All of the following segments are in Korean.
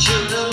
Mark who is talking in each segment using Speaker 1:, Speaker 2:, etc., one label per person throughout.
Speaker 1: Should have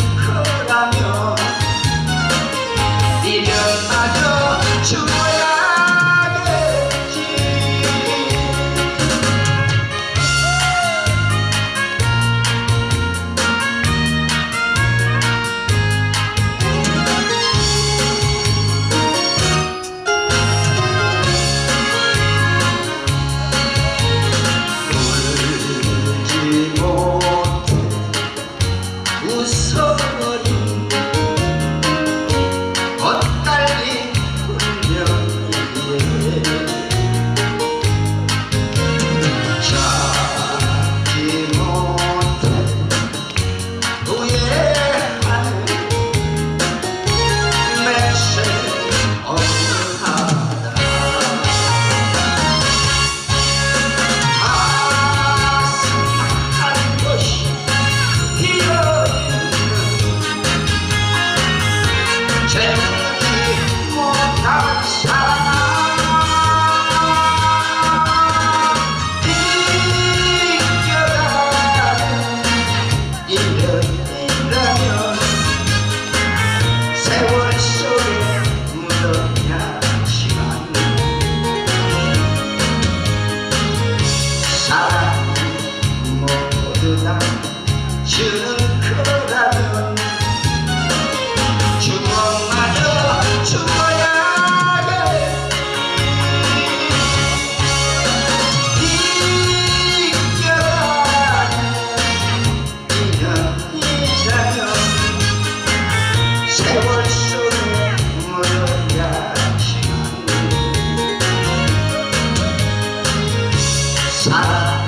Speaker 1: 나 주는 그라면 주먹마저 죽어야 돼 이겨라 이년 이자년 세월 속에 물어야 시간 사랑